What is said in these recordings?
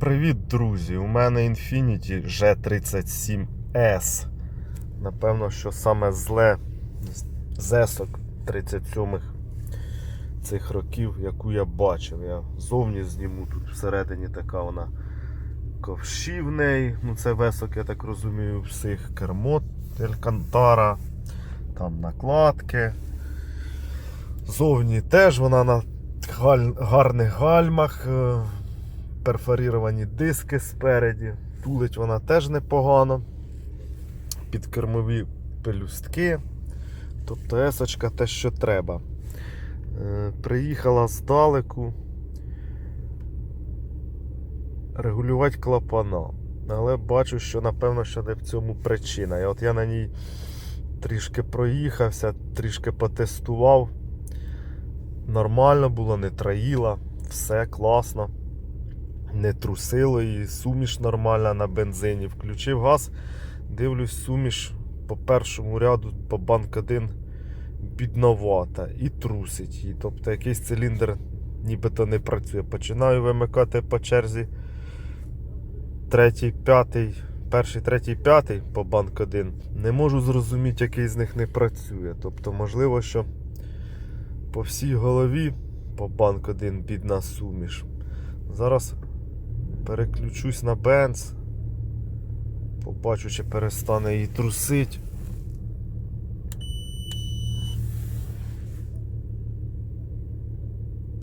Привіт, друзі! У мене Infiniti G37S. Напевно, що саме зле з есок 37-х цих років, яку я бачив. Я зовні зніму тут всередині така вона ковші. Ну це весок, я так розумію, всіх кермо Алькантара, там накладки. Зовні теж вона на гарних гальмах. Перфоріровані диски спереді. Тулить вона теж непогано. Підкермові пелюстки. Тобто есочка те, що треба. Е, Приїхала здалеку регулювати клапана. Але бачу, що напевно, що не в цьому причина. І от я на ній трішки проїхався, трішки потестував. Нормально було, не траїла, все класно не трусило і суміш нормальна на бензині. Включив газ, дивлюсь, суміш по першому ряду по банк 1 бідновата і трусить її. Тобто якийсь циліндр нібито не працює. Починаю вимикати по черзі третій, п'ятий, перший, третій, п'ятий по банк 1. Не можу зрозуміти, який з них не працює. Тобто, можливо, що по всій голові по банк 1 бідна суміш. Зараз переключусь на бенз. Побачу, чи перестане її трусить.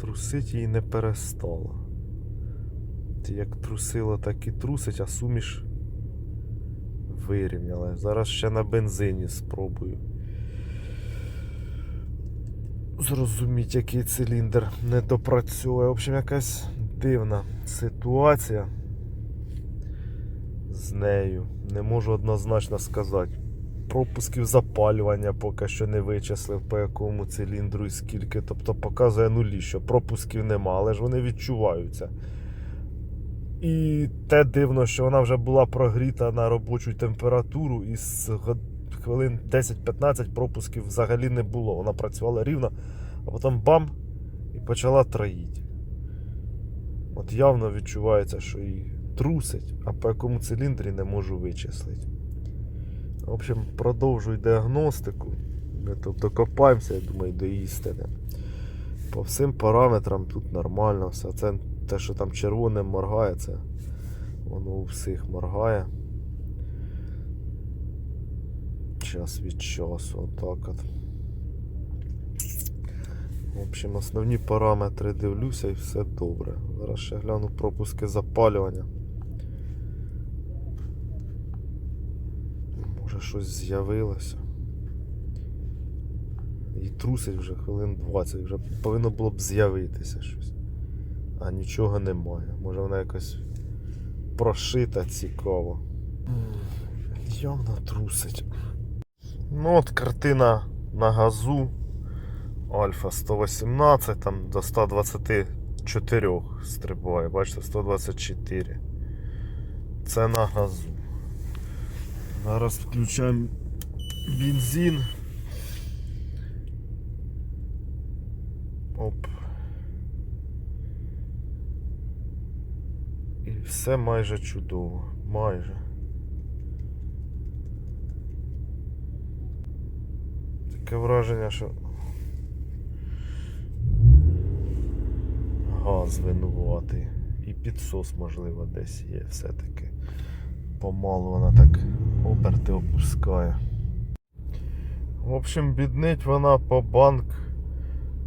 Трусить її не перестало. Ті Як трусило, так і трусить, а суміш вирівняла. Зараз ще на бензині спробую. Зрозуміть, який циліндр не допрацьовує. В общем, якась дивна ситуація з нею. Не можу однозначно сказати. Пропусків запалювання поки що не вичислив, по якому циліндру і скільки. Тобто показує нулі, що пропусків нема, але ж вони відчуваються. І те дивно, що вона вже була прогріта на робочу температуру, і з хвилин 10-15 пропусків взагалі не було. Вона працювала рівно, а потім бам! і почала троїти. От явно відчувається, що її трусить, а по якому циліндрі не можу вичислити. В общем, продовжую діагностику. Ми тут докопаємося, я думаю, до істини. По всім параметрам тут нормально все. Це те, що там червоним моргає, це воно у всіх моргає. Час від часу, отак от. В общем, основні параметри дивлюся і все добре. Зараз ще гляну пропуски запалювання. Може щось з'явилося. І трусить вже хвилин 20, вже повинно було б з'явитися щось. А нічого немає. Може вона якось прошита цікаво. Явно трусить. Ну от картина на газу. Альфа 118, там до 124 стрибає, бачите, 124. Це на газу. Зараз включаємо бензин. Оп. І все майже чудово. Майже. Таке враження, що газ винуватий. І підсос, можливо, десь є все-таки. Помалу вона так оберти опускає. В общем, біднить вона по банк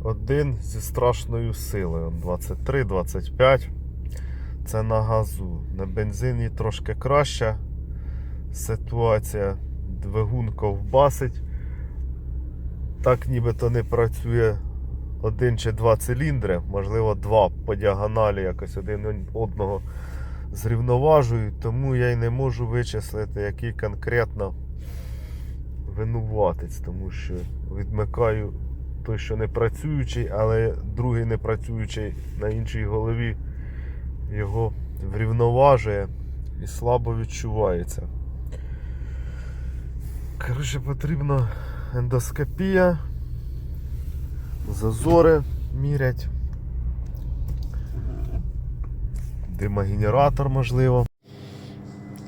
один зі страшною силою. 23-25. Це на газу. На бензині трошки краща ситуація. Двигун ковбасить. Так нібито не працює один чи два циліндри, можливо, два по діагоналі якось один одного зрівноважують, тому я й не можу вичислити, який конкретно винуватець, тому що відмикаю той, що не працюючий, але другий не працюючий на іншій голові його врівноважує і слабо відчувається. Коротше, потрібна ендоскопія зазори мірять. димогенератор, можливо.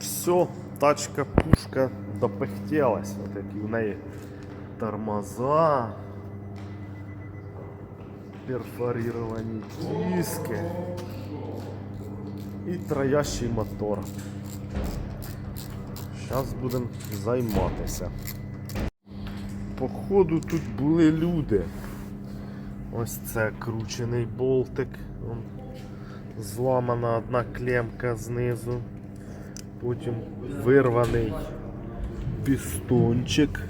Все, тачка, пушка допехтелась. Ось такі в неї тормоза, перфорировані диски і троящий мотор. Зараз будемо займатися. Походу тут були люди. Ось це кручений болтик. Зламана одна клемка знизу. Потім вирваний пістончик.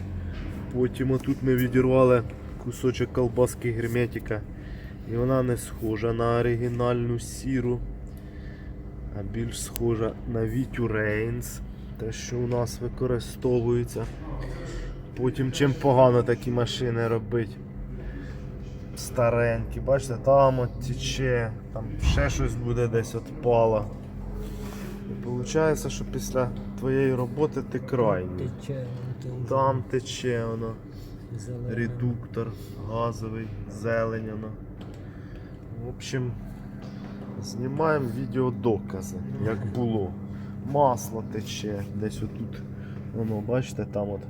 Потім отут ми відірвали кусочок колбаски герметика. І вона не схожа на оригінальну сіру, а більш схожа на Вітю Рейнс, те, що у нас використовується. Потім чим погано такі машини робити. Старенькі, бачите, там от тече, там ще щось буде десь отпало. І виходить, що після твоєї роботи ти крайній. Там тече воно, редуктор газовий, зелень воно. В общем, знімаємо відеодокази, як було. Масло тече, десь отут. Воно, бачите, там от.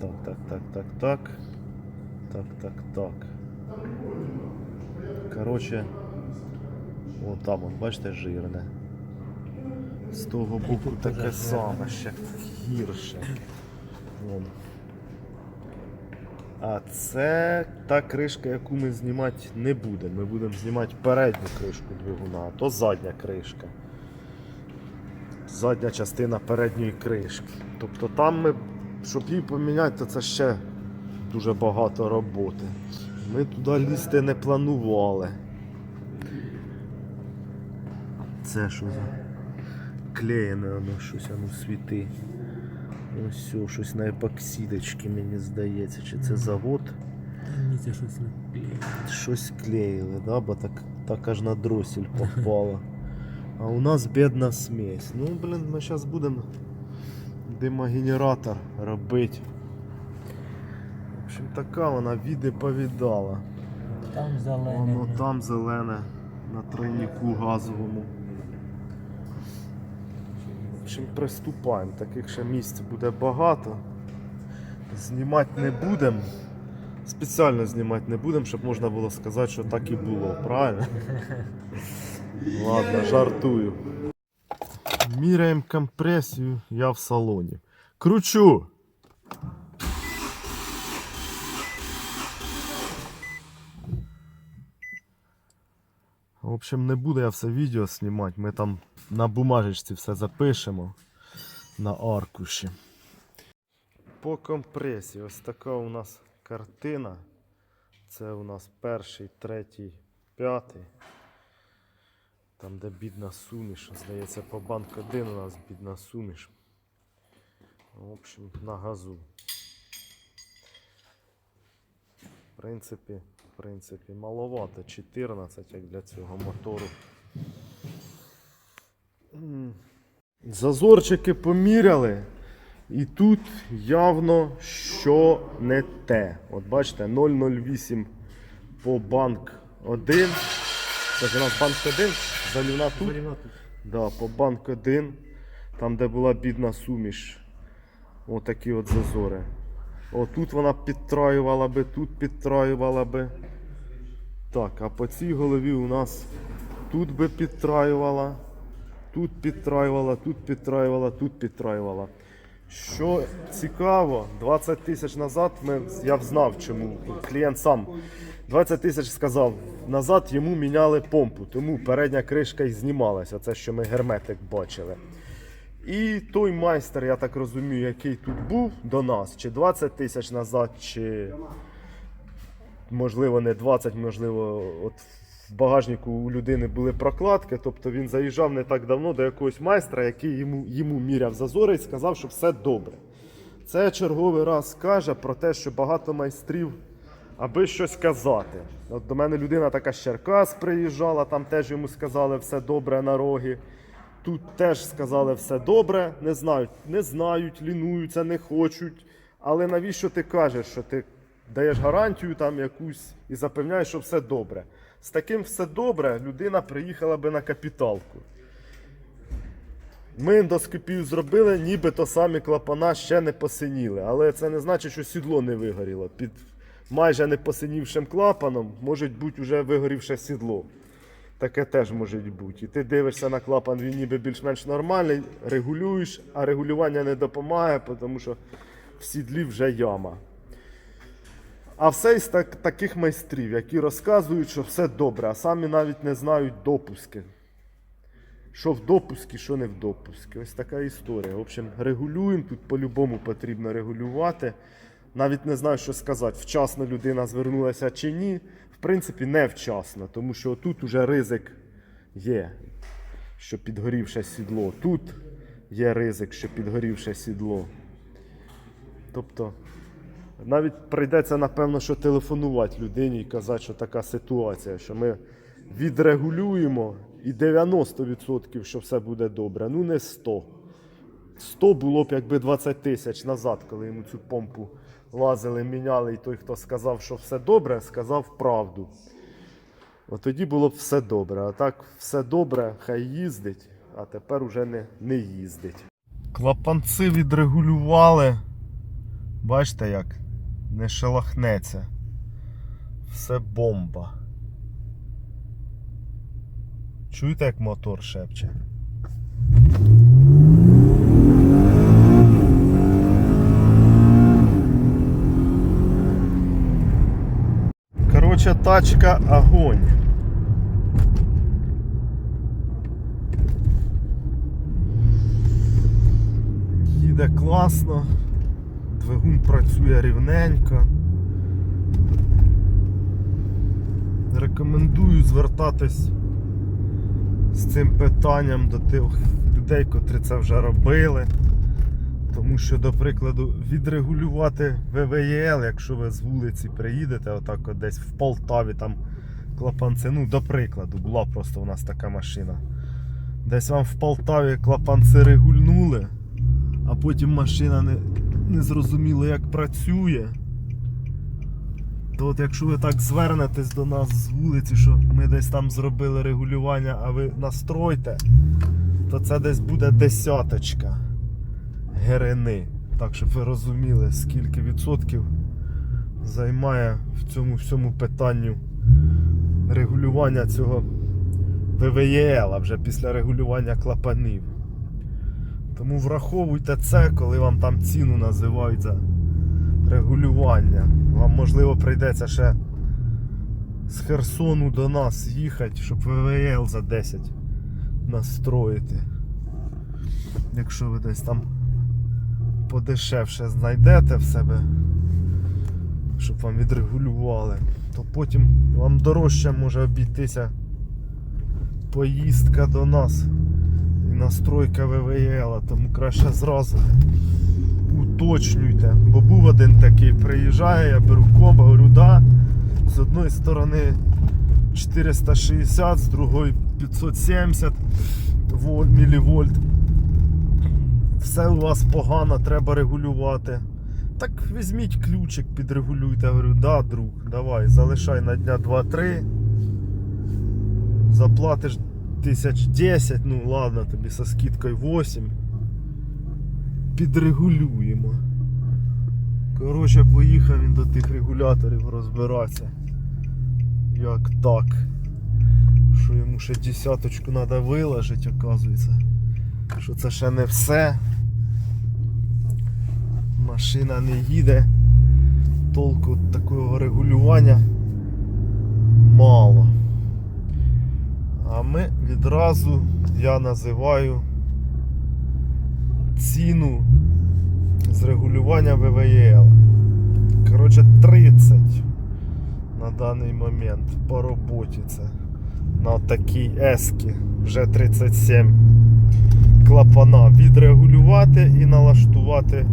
Так, так, так, так, так. Так, так, так. Коротше, вон там, от, бачите, жирне. З того боку таке саме, ще гірше. Вон. А це та кришка, яку ми знімати не будемо. Ми будемо знімати передню кришку двигуна, а то задня кришка. Задня частина передньої кришки. Тобто там ми, щоб її поміняти, то це ще дуже багато роботи. Ми туди лізти не планували. Це що за клеєне воно щось воно світи. Ось все, щось на епоксидочці, мені здається, чи це завод. Мені це щось не клеїть. Щось клеїли, да? бо так, так аж на дросіль попало. А у нас бідна смесь. Ну, блін, ми зараз будемо димогенератор робити. Общем, така вона віди повідала. Там зелене. Воно там зелене на тройнику газовому. В общем, приступаємо. Таких ще місць буде багато. Знімати не будемо. Спеціально знімати не будемо, щоб можна було сказати, що так і було, правильно? Ладно, жартую. Міряємо компресію, я в салоні. Кручу! Общем, не буду я все відео знімати. Ми там на бумажечці все запишемо на аркуші. По компресії ось така у нас картина. Це у нас перший, третій, п'ятий. Там, де бідна суміш. Здається, по банк 1 у нас бідна суміш. В общем, на газу. В принципі, в принципі, маловато. 14, як для цього мотору. Зазорчики поміряли. І тут явно що не те. От бачите, 008 по банк 1. Це у нас банк 1, залівна тут. Залівна тут. Да, по банк 1, там де була бідна суміш. Отакі от зазори. Отут вона підтраювала би, тут підтраювала би. Так, а по цій голові у нас тут би підтраювала, тут підтраювала, тут підтраювала, тут підтраювала. Що цікаво, 20 тисяч назад ми, я знав, чому клієнт сам 20 тисяч сказав назад йому міняли помпу, тому передня кришка і знімалася. Це що ми герметик бачили. І той майстер, я так розумію, який тут був до нас, чи 20 тисяч назад, чи можливо не 20, можливо, от в багажнику у людини були прокладки. Тобто він заїжджав не так давно до якогось майстра, який йому, йому міряв зазори і сказав, що все добре. Це черговий раз каже про те, що багато майстрів, аби щось казати. От до мене людина така з Черкас приїжджала, там теж йому сказали все добре на роги. Тут теж сказали все добре, не знають, не знають, лінуються, не хочуть. Але навіщо ти кажеш, що ти даєш гарантію там якусь і запевняєш, що все добре? З таким все добре, людина приїхала би на капіталку. Ми ендоскопію зробили, нібито самі клапана ще не посиніли. Але це не значить, що сідло не вигоріло. Під майже не посинівшим клапаном може бути вже вигорівше сідло. Таке теж може бути. І ти дивишся на клапан, він ніби більш-менш нормальний, регулюєш, а регулювання не допомагає, тому що в сідлі вже яма. А все із так, таких майстрів, які розказують, що все добре, а самі навіть не знають допуски. Що в допуску, що не в допуску. Ось така історія. В общем, регулюємо, тут по-любому потрібно регулювати. Навіть не знаю, що сказати, вчасно людина звернулася чи ні. В принципі, не вчасно, тому що тут уже ризик є, що підгорівше сідло. Тут є ризик, що підгорівше сідло. Тобто, навіть прийдеться, напевно, що телефонувати людині і казати, що така ситуація, що ми відрегулюємо і 90% що все буде добре. Ну не 100. 100 було б якби 20 тисяч назад, коли йому цю помпу лазили, міняли, і той, хто сказав, що все добре, сказав правду. От тоді було б все добре. А так все добре, хай їздить, а тепер уже не, не їздить. Клапанці відрегулювали. Бачите як? Не шелахнеться. Все бомба. Чуєте, як мотор шепче? Короче, тачка огонь. Їде класно, двигун працює рівненько. Рекомендую звертатись з цим питанням до тих людей, котрі це вже робили. Тому що, до прикладу, відрегулювати ВВЄЛ, якщо ви з вулиці приїдете, отак от десь в Полтаві там клапанці, ну, до прикладу, була просто у нас така машина. Десь вам в Полтаві клапанці регульнули, а потім машина не, не зрозуміло як працює. То от якщо ви так звернетесь до нас з вулиці, що ми десь там зробили регулювання, а ви настройте, то це десь буде десяточка герени. Так, щоб ви розуміли, скільки відсотків займає в цьому всьому питанню регулювання цього ВВЄЛ, а вже після регулювання клапанів. Тому враховуйте це, коли вам там ціну називають за регулювання. Вам можливо прийдеться ще з Херсону до нас їхати, щоб ВВЛ за 10 настроїти. Якщо ви десь там подешевше знайдете в себе, щоб вам відрегулювали, то потім вам дорожче може обійтися поїздка до нас і настройка ВВЛ, тому краще зразу уточнюйте. Бо був один такий, приїжджає, я беру комбо, говорю, да, з одної сторони 460, з другої 570 вольт, мілівольт. Все у вас погано, треба регулювати. Так візьміть ключик, підрегулюйте. Я говорю, да, друг, давай, залишай на дня 2-3. Заплатиш тисяч 10, ну ладно, тобі со скидкою 8 підрегулюємо. Коротше, поїхав він до тих регуляторів розбиратися. Як так? Що йому ще десяточку треба виложити, оказується. Що це ще не все. Машина не їде. Толку такого регулювання мало. А ми відразу я називаю ціну з регулювання ВВЄЛ. Коротше, 30 на даний момент по роботі це. На такій ески вже 37 клапана відрегулювати і налаштувати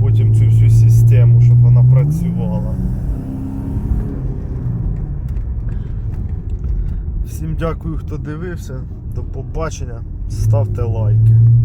потім цю всю систему, щоб вона працювала. Всім дякую, хто дивився. До побачення. Ставте лайки.